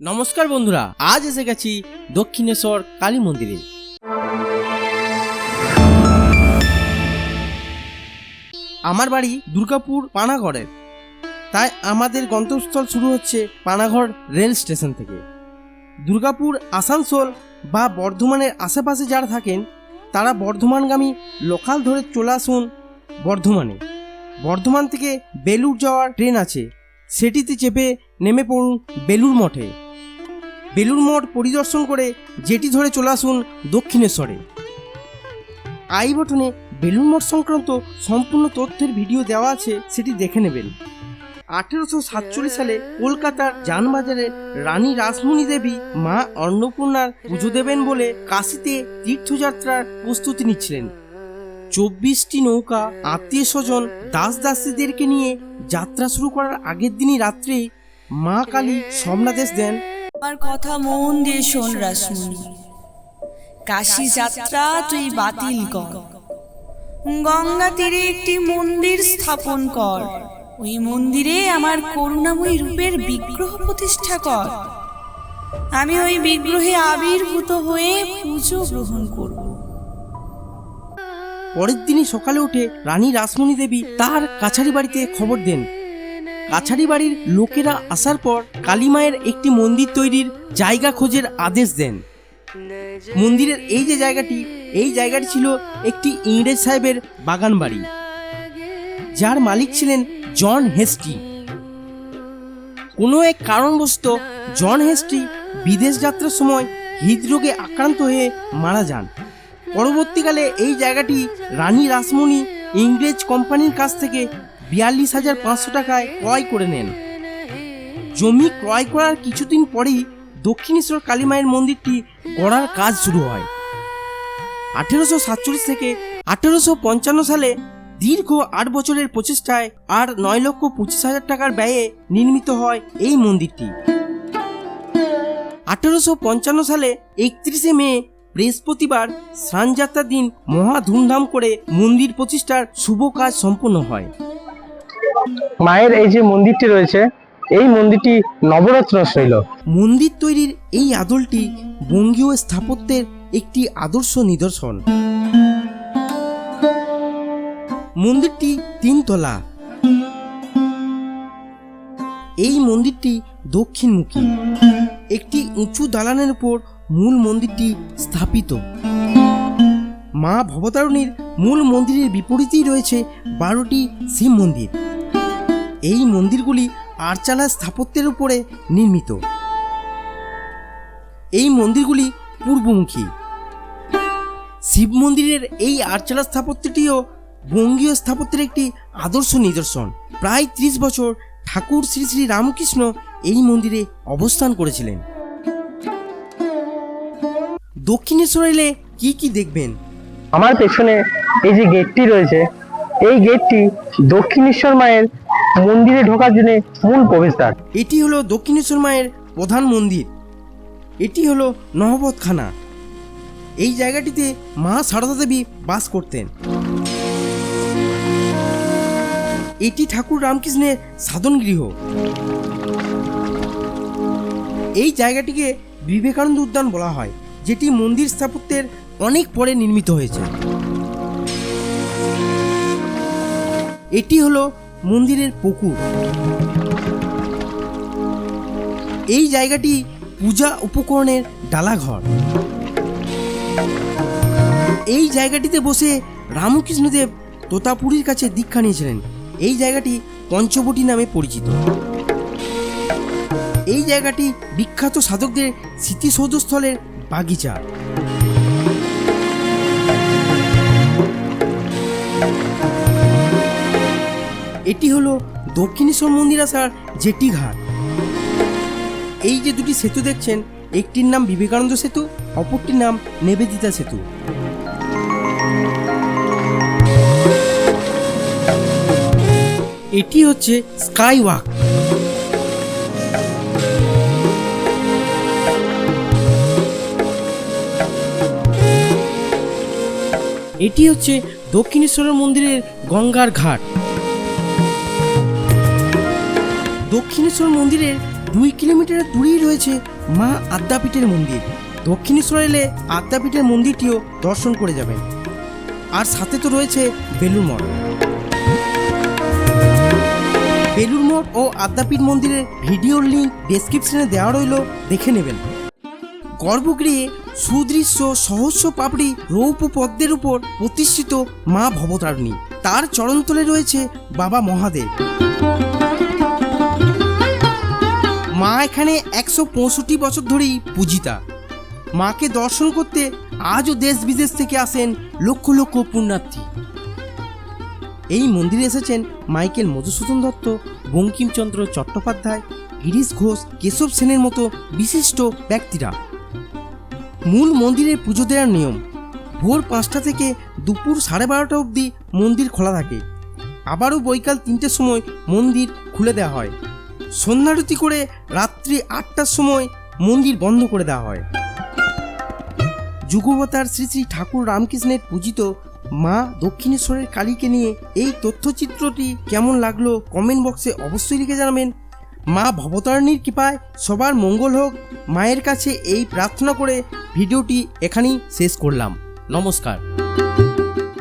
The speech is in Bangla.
নমস্কার বন্ধুরা, আজ এসে গেছি দক্ষিণেশ্বর কালী মন্দিরে। আমার বাড়ি দুর্গাপুর পানাগড়ের তাই আমাদের গন্তব্যস্থল শুরু হচ্ছে পানাগড় রেল স্টেশন থেকে। দুর্গাপুর, আসানসোল বা বর্ধমানের আশেপাশে যারা থাকেন, তারা বর্ধমানগামী লোকাল ধরে চলে আসুন বর্ধমানে। বর্ধমান থেকে বেলুর যাওয়ার ট্রেন আছে। সেটিতে চেপে নেমে পড়ুন বেলুর মঠে। বেলুর মঠ পরিদর্শন করে যেটি ধরে চলে আসুন দক্ষিণেশ্বরে। আই বটনে বেলুর মঠ সংক্রান্ত সম্পূর্ণ তথ্যের ভিডিও দেওয়া আছে, সেটি দেখে নেবেন। আঠেরোশো সাতচল্লিশ সালে কলকাতার যানবাজারে রানী রাসমণি দেবী মা অন্নপূর্ণার পুজো দেবেন বলে কাশিতে তীর্থযাত্রার প্রস্তুতি নিচ্ছিলেন। চব্বিশটি নৌকা, আত্মীয় স্বজন, দাস দাসীদেরকে নিয়ে যাত্রা শুরু করার আগের দিনই রাত্রেই মা কালী স্বপ্নাদেশ দেন। আমার কথা মন দিয়ে শোন রাসমণি কাশী যাত্রা তুই বাতিল কর। গঙ্গা তীরে একটি মন্দির স্থাপন কর। ওই মন্দিরে আমার করুণাময়ী রূপের বিগ্রহ প্রতিষ্ঠা কর। আমি ওই বিগ্রহে আবির্ভূত হয়ে পুজো গ্রহণ করব। পরের দিনই সকালে উঠে রানী রাসমণি দেবী তার কাছারি বাড়িতে খবর দেন। কাছারি বাড়ির লোকেরা আসার পর কালীমায়ের একটি মন্দির তৈরির জায়গা খোঁজের আদেশ দেন। মন্দিরের এই যে জায়গাটি, এই জায়গাটি ছিল একটি ইংরেজ সাহেবের বাগান বাড়ি। যার মালিক ছিলেন জন হেস্টি। কোনো এক কারণবশত জন হেস্টি বিদেশ যাত্রার সময় হৃদরোগে আক্রান্ত হয়ে মারা যান। পরবর্তীকালে এই জায়গাটি রানী রাসমণি ইংরেজ কোম্পানির কাছ থেকে বিয়াল্লিশ হাজার পাঁচশো টাকায় ক্রয় করে নেন। জমি ক্রয় করার কিছুদিন পরেই দক্ষিণেশ্বর কালীমায়ের মন্দিরটি গড়ার কাজ শুরু হয়। আঠেরোশো সাতচল্লিশ থেকে আঠেরোশো পঞ্চান্ন সালে দীর্ঘ আট বছরের প্রচেষ্টায় আর নয় লক্ষ পঁচিশ হাজার টাকার ব্যয়ে নির্মিত হয় এই মন্দিরটি। আঠেরোশো পঞ্চান্ন সালে একত্রিশে মে, বৃহস্পতিবার স্নানযাত্রার দিন মহা ধুমধাম করে মন্দির প্রতিষ্ঠার শুভ কাজ সম্পন্ন হয়। মায়ের এই যে মন্দিরটি রয়েছে, এই মন্দিরটি নবরত্ন শৈল। মন্দির তৈরির এই আদলটি বঙ্গীয় স্থাপত্যের একটি আদর্শ নিদর্শন। মন্দিরটি তিনতলা। এই মন্দিরটি দক্ষিণমুখী। একটি উঁচু দালানের উপর মূল মন্দিরটি স্থাপিত। মা ভবতারণীর মূল মন্দিরের বিপরীতেই রয়েছে বারোটি শিব মন্দির। এই মন্দিরগুলি আরচালা স্থাপত্যের উপরে নির্মিত। এই মন্দিরগুলি পূর্বমুখী। শিব মন্দিরের এই আরচালা স্থাপত্যটিও বঙ্গীয় স্থাপত্যের একটি আদর্শ নিদর্শন। প্রায় ত্রিশ বছর ঠাকুর শ্রী শ্রী রামকৃষ্ণ এই মন্দিরে অবস্থান করেছিলেন। দক্ষিণেশ্বর এলে কি কি দেখবেন? আমার পেছনে এই যে গেটটি রয়েছে, এই গেটটি দক্ষিণেশ্বর মায়ের মন্দিরে ঢোকার জন্য মূল প্রবেশদ্বার। এটি হলো দক্ষিণেশ্বর মায়ের প্রধান মন্দির। এটি হলো নহবতখানা। এই জায়গাটিতে মা সারদা দেবী বাস করতেন। এটি ঠাকুর রামকৃষ্ণের সাধন গৃহ এই জায়গাটিকে বিবেকানন্দ উদ্যান বলা হয়, যেটি মন্দির স্থাপত্যের অনেক পরে নির্মিত হয়েছে। এটি হলো মন্দিরের পুকুর। এই জায়গাটি পূজা উপকরণের ডালাঘর। এই জায়গাটিতে বসে রামকৃষ্ণদেব তোতাপুরীর কাছে দীক্ষা নিয়েছিলেন। এই জায়গাটি পঞ্চবটি নামে পরিচিত। এই জায়গাটি বিখ্যাত সাধকদের স্মৃতিসৌধস্থলের বাগিচা। এটি হলো দক্ষিণেশ্বর মন্দির আসার জেটি ঘাট। এই যে দুটি সেতু দেখছেন, একটির নাম বিবেকানন্দ সেতু, অপরটির নাম নিবেদিতা সেতু। এটি হচ্ছে স্কাই ওয়াক এটি হচ্ছে দক্ষিণেশ্বরের মন্দিরের গঙ্গার ঘাট। দক্ষিণেশ্বর মন্দিরের দুই কিলোমিটার দূরেই রয়েছে মা আদ্যাপীঠের মন্দির। দক্ষিণেশ্বর এলে আদ্যাপীঠের মন্দিরটিও দর্শন করে যাবেন। আর সাথে তো রয়েছে বেলুর মঠ। বেলুর মঠ ও আদ্যাপীঠ মন্দিরের ভিডিওর লিঙ্ক ডেসক্রিপশনে দেওয়া রইল, দেখে নেবেন। গর্ভগৃহে সুদৃশ্য সহস্র পাপড়ি রৌপ্য পদ্মের উপর প্রতিষ্ঠিত মা ভবতারিণী। তার চরণতলে রয়েছে বাবা মহাদেব। মা এখানে একশো পঁয়ষট্টি বছর ধরেই পূজিতা। মাকে দর্শন করতে আজও দেশ বিদেশ থেকে আসেন লক্ষ লক্ষ পুণ্যার্থী। এই মন্দিরে এসেছেন মাইকেল মধুসূদন দত্ত, বঙ্কিমচন্দ্র চট্টোপাধ্যায়, গিরিশ ঘোষ, কেশব সেনের মতো বিশিষ্ট ব্যক্তিরা। মূল মন্দিরে পুজো দেওয়ার নিয়ম, ভোর পাঁচটা থেকে দুপুর সাড়ে বারোটা অবধি মন্দির খোলা থাকে। আবারও বৈকাল তিনটের সময় মন্দির খুলে দেওয়া হয়। সন্ধ্যারতি করে রাত্রি আটটার সময় মন্দির বন্ধ করে দেওয়া হয়। যুগবতার শ্রী শ্রী ঠাকুর রামকৃষ্ণের পূজিত মা দক্ষিণেশ্বরের কালীকে নিয়ে এই তথ্যচিত্রটি কেমন লাগল কমেন্ট বক্সে অবশ্যই লিখে জানাবেন। মা ভবতারিণীর কৃপায় সবার মঙ্গল হোক। মায়ের কাছে এই প্রার্থনা করে ভিডিওটি এখানেই শেষ করলাম। নমস্কার।